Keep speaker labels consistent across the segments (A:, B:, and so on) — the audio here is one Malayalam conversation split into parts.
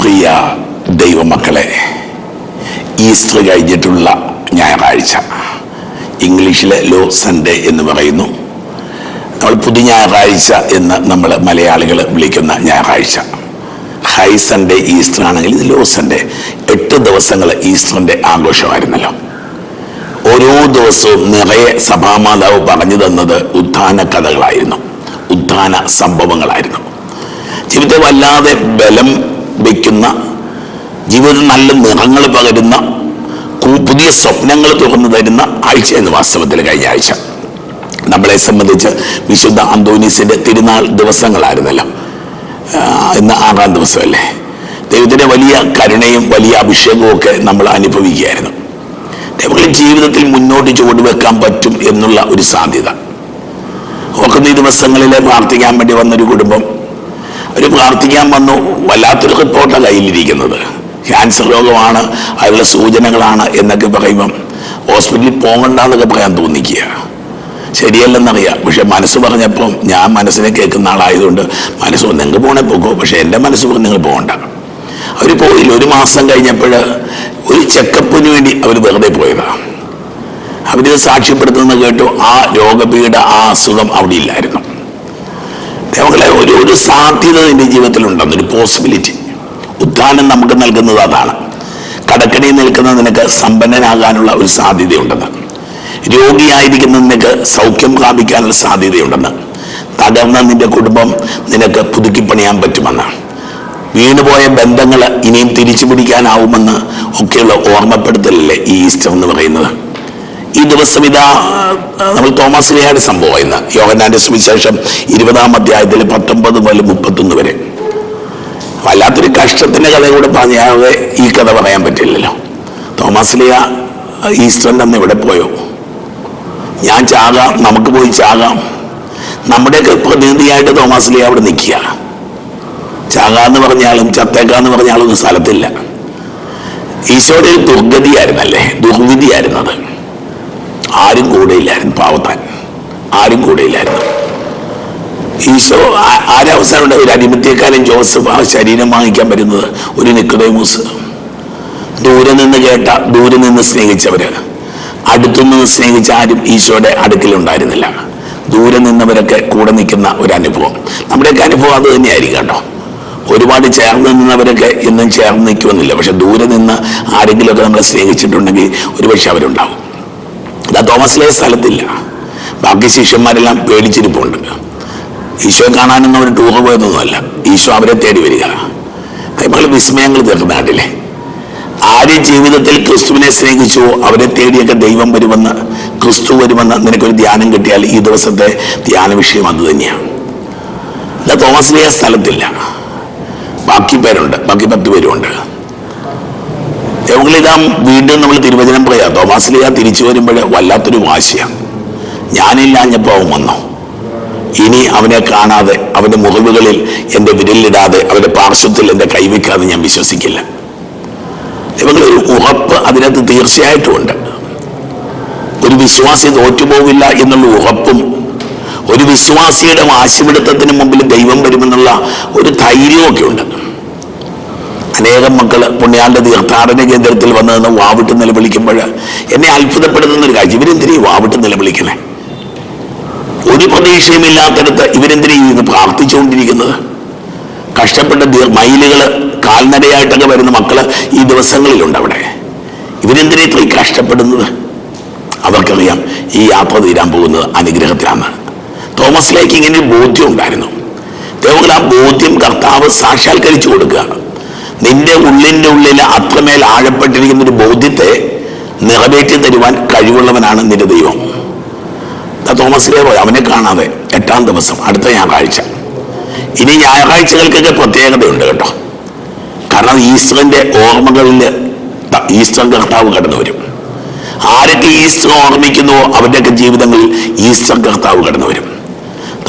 A: പ്രിയ ദൈവമക്കളെ ഈസ്റ്റർ കഴിഞ്ഞിട്ടുള്ള ഞായറാഴ്ച ഇംഗ്ലീഷിലെ ലോ സൺഡേ എന്ന് പറയുന്നു. നമ്മൾ പുതിയ ഞായറാഴ്ച എന്ന് നമ്മൾ മലയാളികൾ വിളിക്കുന്ന ഞായറാഴ്ച. ഹൈ സൺഡേ ഈസ്റ്റർ ആണെങ്കിൽ ഇത് ലോ സൺഡേ. എട്ട് ദിവസങ്ങൾ ഈസ്റ്ററിന്റെ ആഘോഷമായിരുന്നല്ലോ. ഓരോ ദിവസവും നിറയെ സഭാമാതാവ് പറഞ്ഞു തന്നത് ഉത്ഥാന കഥകളായിരുന്നു. ഉത്ഥാന സംഭവങ്ങളായിരുന്നു. ജീവിതം വല്ലാതെ ബലം വയ്ക്കുന്ന ജീവിതത്തിൽ നല്ല നിറങ്ങൾ പകരുന്ന പുതിയ സ്വപ്നങ്ങൾ തുറന്നു തരുന്ന ആഴ്ചയെന്ന് വാസ്തവത്തിൽ കഴിഞ്ഞ ആഴ്ച. നമ്മളെ സംബന്ധിച്ച് വിശുദ്ധ അന്തോനീസിന്റെ തിരുനാൾ ദിവസങ്ങളായിരുന്നല്ലോ. ഇന്ന് ആറാം ദിവസമല്ലേ? ദൈവത്തിന്റെ വലിയ കരുണയും വലിയ അഭിഷേകവും ഒക്കെ നമ്മൾ അനുഭവിക്കുകയായിരുന്നു. ദൈവങ്ങളുടെ ജീവിതത്തിൽ മുന്നോട്ട് ചുവടുവെക്കാൻ പറ്റും എന്നുള്ള ഒരു സാധ്യത. ഓർക്കുന്ന ഈ ദിവസങ്ങളിൽ പ്രാർത്ഥിക്കാൻ വേണ്ടി വന്നൊരു കുടുംബം അവർ പ്രാർത്ഥിക്കാൻ വന്നു. വല്ലാത്തൊരു റിപ്പോർട്ടാണ് കയ്യിലിരിക്കുന്നത്. ക്യാൻസർ രോഗമാണ് അതിനുള്ള സൂചനകളാണ് എന്നൊക്കെ പറയുമ്പം ഹോസ്പിറ്റലിൽ പോകണ്ട എന്നൊക്കെ പറയാൻ തോന്നിക്കുക. ശരിയല്ലെന്നറിയാം. പക്ഷെ മനസ്സ് പറഞ്ഞപ്പം ഞാൻ മനസ്സിനെ കേൾക്കുന്ന ആളായതുകൊണ്ട് മനസ്സ് നിങ്ങൾക്ക് പോണേ പോകോ പക്ഷെ എന്റെ മനസ്സ് പറഞ്ഞ് നിങ്ങൾ പോകണ്ട അവർ പോയില്ല. ഒരു മാസം കഴിഞ്ഞപ്പോൾ ഒരു ചെക്കപ്പിന് വേണ്ടി അവർ വെറുതെ പോയതാണ് അവരിത് സാക്ഷ്യപ്പെടുത്തുന്നത് കേട്ടു. ആ രോഗപീഠ ആ അസുഖം അവിടെ ഇല്ലായിരുന്നു. ദൈവങ്ങളെ ഒരു ഒരു സാധ്യത നിന്റെ ജീവിതത്തിലുണ്ടെന്ന് ഒരു പോസിബിലിറ്റി ഉത്ഥാനം നമുക്ക് നൽകുന്നത് അതാണ്. കടക്കണിയിൽ നിൽക്കുന്ന നിനക്ക് സമ്പന്നനാകാനുള്ള ഒരു സാധ്യതയുണ്ടെന്ന്. രോഗിയായിരിക്കുന്ന നിനക്ക് സൗഖ്യം പ്രാപിക്കാനുള്ള സാധ്യതയുണ്ടെന്ന്. തകർന്ന നിന്റെ കുടുംബം നിനക്ക് പുതുക്കിപ്പണിയാൻ പറ്റുമെന്ന്. വീണുപോയ ബന്ധങ്ങൾ ഇനിയും തിരിച്ചു പിടിക്കാനാവുമെന്ന് ഒക്കെയുള്ള ഓർമ്മപ്പെടുത്തലല്ലേ ഈ ഈസ്റ്റർ എന്ന് പറയുന്നത്? ഈ ദിവസം ഇതാ നമ്മൾ തോമസ് ലിയായുടെ സംഭവം ഇന്ന്. യോഹനാന്റെ സുവിശേഷം ഇരുപതാം അധ്യായത്തിൽ പത്തൊമ്പത് മുതൽ മുപ്പത്തൊന്ന് വരെ. വല്ലാത്തൊരു കഷ്ടത്തിന്റെ കഥ കൂടെ പറഞ്ഞാതെ ഈ കഥ പറയാൻ പറ്റില്ലല്ലോ. തോമസ് ലിയ ഈസ്റ്ററിന്റെ അന്ന് ഇവിടെ പോയോ? ഞാൻ ചാകാം നമുക്ക് പോയി ചാകാം. നമ്മുടെയൊക്കെ പ്രതിനിധിയായിട്ട് തോമസ് ലിയ അവിടെ നിൽക്കുക. ചാകാന്ന് പറഞ്ഞാലും ചത്തേക്കാന്ന് പറഞ്ഞാലും ഒന്നും സ്ഥലത്തില്ല. ഈശോയുടെ ഒരു ദുർഗതിയായിരുന്നല്ലേ? ദുർവിധിയായിരുന്നത്. ആരും കൂടെയില്ലായിരുന്നു പാവത്താൻ. ആരും കൂടെയില്ലായിരുന്നു ഈശോ ആരവസാനം ഒരു അടിമത്തിയെക്കാലം ജോസഫ് ആ ശരീരം വാങ്ങിക്കാൻ വരുന്നത് ഒരു നിക്കുതേമൂസ് ദൂരെ നിന്ന് കേട്ട ദൂരെ നിന്ന് സ്നേഹിച്ചവര്. അടുത്തുനിന്ന് സ്നേഹിച്ച ആരും ഈശോയുടെ അടുക്കിലുണ്ടായിരുന്നില്ല. ദൂരെ നിന്നവരൊക്കെ കൂടെ നിൽക്കുന്ന ഒരു അനുഭവം. നമ്മുടെയൊക്കെ അനുഭവം അത് തന്നെയായിരിക്കും കേട്ടോ. ഒരുപാട് ചേർന്ന് നിന്നവരൊക്കെ എന്നും ചേർന്ന് നിൽക്കുമെന്നില്ല പക്ഷെ ദൂരെ നിന്ന് ആരെങ്കിലുമൊക്കെ നമ്മളെ സ്നേഹിച്ചിട്ടുണ്ടെങ്കിൽ ഒരുപക്ഷെ അവരുണ്ടാവും. ഇതാ തോമസിലെ സ്ഥലത്തില്ല ബാക്കി ശിഷ്യന്മാരെല്ലാം പേടിച്ചിരിപ്പുണ്ട്. ഈശോ കാണാനൊന്നും ഒരു ടൂർ പോയതൊന്നുമല്ല. ഈശോ അവരെ തേടി വരിക. നമ്മൾ വിസ്മയങ്ങൾ തീർക്കുന്ന നാട്ടിലെ. ആര് ജീവിതത്തിൽ ക്രിസ്തുവിനെ സ്നേഹിച്ചുവോ അവരെ തേടിയൊക്കെ ദൈവം വരുമെന്ന് ക്രിസ്തു വരുമെന്ന് നിനക്കൊരു ധ്യാനം കിട്ടിയാൽ ഈ ദിവസത്തെ ധ്യാന വിഷയം അത് തന്നെയാണ്. തോമസിലെ തോമസ് സ്ഥലത്തില്ല. ബാക്കി പേരുണ്ട്. ബാക്കി പത്ത് പേരുണ്ട്. ഇതാ വീണ്ടും നമ്മൾ തിരുവചനം പറയാം. തോമാസ് ലിയ തിരിച്ചു വരുമ്പോൾ വല്ലാത്തൊരു വാശിയാണ് ഞാനില്ലാഞ്ഞപ്പോൾ അവൻ വന്നു? ഇനി അവനെ കാണാതെ അവന്റെ മുറിവുകളിൽ എന്റെ വിരലിടാതെ അവന്റെ പാർശ്വത്തിൽ എന്റെ കൈവയ്ക്കാതെ ഞാൻ വിശ്വസിക്കില്ല. ഇവങ്ങളൊരു ഉറപ്പ് അതിനകത്ത് തീർച്ചയായിട്ടും ഉണ്ട്. ഒരു വിശ്വാസി തോറ്റുപോവില്ല എന്നുള്ള ഉറപ്പും ഒരു വിശ്വാസിയുടെ വാശിപിടുത്തത്തിന് മുമ്പിൽ ദൈവം വരുമെന്നുള്ള ഒരു ധൈര്യമൊക്കെ ഉണ്ട്. അനേകം മക്കൾ പുണ്യാന്റെ തീർത്ഥാടന കേന്ദ്രത്തിൽ വന്ന് നിന്ന് വാവിട്ട് നിലവിളിക്കുമ്പോൾ എന്നെ അത്ഭുതപ്പെടുത്തുന്ന ഒരു കാര്യം ഇവരെന്തിനീ വാവിട്ട് നിലവിളിക്കണേ ഒരു പ്രതീക്ഷയുമില്ലാത്തടത്ത് ഇവരെന്തിനീ ഇത് പ്രാർത്ഥിച്ചുകൊണ്ടിരിക്കുന്നത്? കഷ്ടപ്പെട്ട മൈലുകൾ കാൽനടയായിട്ടൊക്കെ വരുന്ന മക്കൾ ഈ ദിവസങ്ങളിലുണ്ട് അവിടെ ഇവരെന്തിനാ ഇത്രയും കഷ്ടപ്പെടുന്നത്? അവർക്കറിയാം ഈ യാത്ര തീരാൻ പോകുന്നത് അനുഗ്രഹത്തിലാണ് തോമസിലേക്ക് ഇങ്ങനെ ബോധ്യം ഉണ്ടായിരുന്നു. ദൈവങ്ങൾ ആ ബോധ്യം കർത്താവ് സാക്ഷാത്കരിച്ചു കൊടുക്കുക നിന്റെ ഉള്ളിന്റെ ഉള്ളിൽ അത്രമേൽ ആഴപ്പെട്ടിരിക്കുന്ന ഒരു ബോധ്യത്തെ നിറവേറ്റി തരുവാൻ കഴിവുള്ളവനാണ് നിന്റെ ദൈവം. തോമസ് പോയി അവനെ കാണാതെ എട്ടാം ദിവസം അടുത്ത ഞായറാഴ്ച. ഇനി ഞായറാഴ്ചകൾക്കൊക്കെ പ്രത്യേകതയുണ്ട് കേട്ടോ. കാരണം ഈസ്റ്ററിന്റെ ഓർമ്മകളിൽ ഈസ്റ്റർ കർത്താവ് കടന്നു വരും. ആരൊക്കെ ഈസ്റ്റർ ഓർമ്മിക്കുന്നുവോ അവരുടെയൊക്കെ ജീവിതങ്ങളിൽ ഈസ്റ്റർ കർത്താവ് കടന്നു വരും.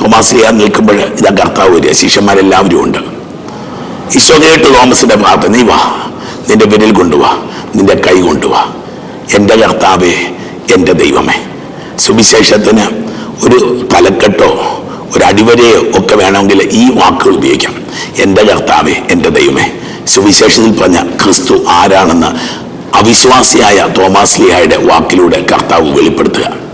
A: തോമാസ് ലിയ നിൽക്കുമ്പോൾ ഇതാ കർത്താവ് വരിക. ശിഷ്യന്മാരെല്ലാവരും ഉണ്ട്. ഈശോ കേട്ട് തോമസിന്റെ പ്രാർത്ഥന നീ വാ നിന്റെ വിരൽ കൊണ്ടുവാ നിന്റെ കൈ കൊണ്ടുവാ എന്റെ കർത്താവേ എന്റെ ദൈവമേ. സുവിശേഷത്തിന് ഒരു തലക്കെട്ടോ ഒരു അടിവരയോ ഒക്കെ വേണമെങ്കിൽ ഈ വാക്കുകൾ ഉപയോഗിക്കാം. എന്റെ കർത്താവേ എന്റെ ദൈവമേ. സുവിശേഷത്തിൽ പറഞ്ഞ ക്രിസ്തു ആരാണെന്ന് അവിശ്വാസിയായ തോമാസ്ലിയായുടെ വാക്കിലൂടെ കർത്താവ് വെളിപ്പെടുത്തുക.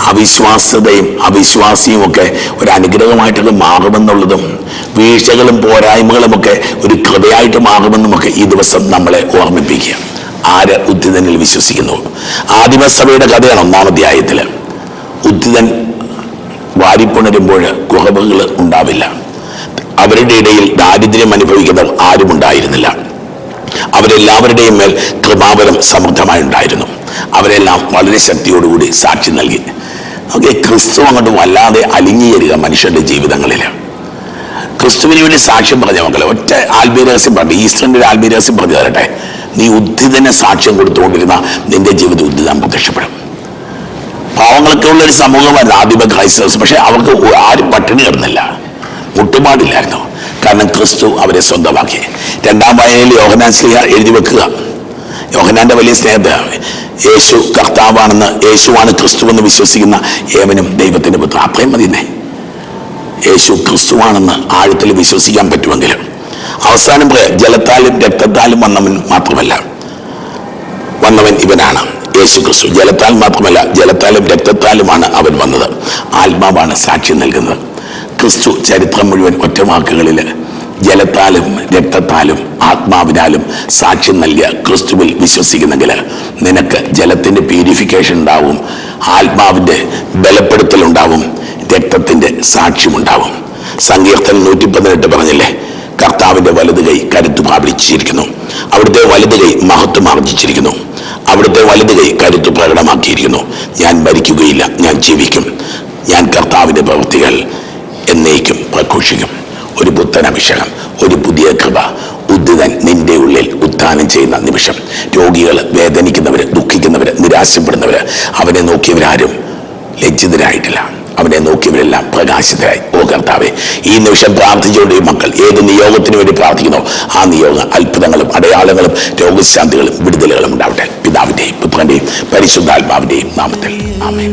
A: അവിശ്വാസ്യതയും അവിശ്വാസിയും ഒക്കെ ഒരു അനുഗ്രഹമായിട്ടത് മാറുമെന്നുള്ളതും വീഴ്ചകളും പോരായ്മകളും ഒക്കെ ഒരു കൃപയായിട്ട് മാറുമെന്നുമൊക്കെ ഈ ദിവസം നമ്മളെ ഓർമ്മിപ്പിക്കുക. ആര് ഉദ്ധിതനിൽ വിശ്വസിക്കുന്നു? ആദിമസഭയുടെ കഥയാണ് ഒന്നാം അധ്യായത്തിൽ ഉദ്ധിതൻ വാരിപ്പുണരുമ്പോൾ കുറവുകൾ ഉണ്ടാവില്ല. അവരുടെ ഇടയിൽ ദാരിദ്ര്യം അനുഭവിക്കുന്നവർ ആരും ഉണ്ടായിരുന്നില്ല. അവരെല്ലാവരുടെയും മേൽ കൃപാവരം സമൃദ്ധമായി ഉണ്ടായിരുന്നു അവരെല്ലാം വളരെ ശക്തിയോടുകൂടി സാക്ഷി നൽകി. നമുക്ക് ക്രിസ്തു അങ്ങോട്ട് വല്ലാതെ അലിഞ്ഞുചേരുക മനുഷ്യരുടെ ജീവിതങ്ങളിൽ ക്രിസ്തുവിന് വേണ്ടി സാക്ഷ്യം പറഞ്ഞ മക്കളെ ഒറ്റ ആത്മീയരഹസ്യം പറഞ്ഞു ഈസ്റ്ററിന്റെ ഒരു ആത്മീയരഹസ്യം പറഞ്ഞു തരട്ടെ. നീ ഉദ്ധിതനെ സാക്ഷ്യം കൊടുത്തുകൊണ്ടിരുന്ന നിന്റെ ജീവിതം ഉദ്ധിതം പ്രത്യക്ഷപ്പെടും പാവങ്ങളൊക്കെ ഒരു സമൂഹമായിരുന്നു ആദിമ ക്രൈസ്തവസ് പക്ഷെ അവർക്ക് ആരും പട്ടിണി കിടന്നില്ല. മുട്ടുപാടില്ലായിരുന്നു. കാരണം ക്രിസ്തു അവരെ സ്വന്തമാക്കി. രണ്ടാം വായനയിൽ യോഹനാൻ സ്ലിഹ എഴുതി വെക്കുക. യോഹനാന്റെ വലിയ സ്നേഹത്തെയാണ് യേശു കർത്താവാണെന്ന് യേശുവാണ് ക്രിസ്തു എന്ന് വിശ്വസിക്കുന്ന ഏവനും ദൈവത്തിന്റെ പുത്രം അത്രയും മതിന്നേ യേശു ക്രിസ്തുവാണെന്ന് ആഴത്തിൽ വിശ്വസിക്കാൻ പറ്റുമെങ്കിലും അവസാനം ജലത്താലും രക്തത്താലും വന്നവൻ മാത്രമല്ല. വന്നവൻ ഇവനാണ് യേശു ക്രിസ്തു. ജലത്താൽ മാത്രമല്ല ജലത്താലും രക്തത്താലുമാണ് അവൻ വന്നത്. ആത്മാവാണ് സാക്ഷ്യം നൽകുന്നത്. ക്രിസ്തു ചരിത്രം മുഴുവൻ ഒറ്റവാക്കുകളിൽ ജലത്താലും രക്തത്താലും ആത്മാവിനാലും സാക്ഷ്യം നൽകിയ ക്രിസ്തുവിൽ വിശ്വസിക്കുന്നെങ്കിൽ നിനക്ക് ജലത്തിന്റെ പ്യൂരിഫിക്കേഷൻ ഉണ്ടാവും ആത്മാവിന്റെ ബലപ്പെടുത്തൽ ഉണ്ടാവും രക്തത്തിന്റെ സാക്ഷ്യമുണ്ടാവും സങ്കീർത്തനം നൂറ്റി പതിനെട്ട് പറഞ്ഞില്ലേ കർത്താവിന്റെ വലത് കൈ കരുത്തു പ്രാപിച്ചിരിക്കുന്നു അവിടുത്തെ വലത് കൈ മഹത്വം ആർജിച്ചിരിക്കുന്നു അവിടുത്തെ വലത് കൈ കരുത്തു പ്രകടമാക്കിയിരിക്കുന്നു. ഞാൻ മരിക്കുകയില്ല ഞാൻ ജീവിക്കും ഞാൻ കർത്താവിന്റെ പ്രവൃത്തികൾ എന്നേക്കും പ്രഘോഷിക്കും. അഭിഷേകം ഒരു പുതിയ കൃപ. ഉദ്ധിതൻ നിന്റെ ഉള്ളിൽ ഉത്ഥാനം ചെയ്യുന്ന നിമിഷം. രോഗികൾ വേദനിക്കുന്നവർ ദുഃഖിക്കുന്നവർ നിരാശപ്പെടുന്നവർ അവനെ നോക്കിയവരാരും ലജ്ജിതരായിട്ടില്ല. അവനെ നോക്കിയവരെല്ലാം പ്രകാശിതരായി. ഓ കർത്താവെ ഈ നിമിഷം പ്രാർത്ഥിച്ചുകൊണ്ട് ഈ മക്കൾ ഏത് നിയോഗത്തിന് വേണ്ടി പ്രാർത്ഥിക്കുന്നു ആ നിയോഗം അത്ഭുതങ്ങളും അടയാളങ്ങളും രോഗശാന്തികളും വിടുതലുകളും ഉണ്ടാവട്ടെ. പിതാവിന്റെയും പുത്രന്റെയും പരിശുദ്ധാത്മാവിന്റെയും നാമത്തിൽ. ആമേൻ.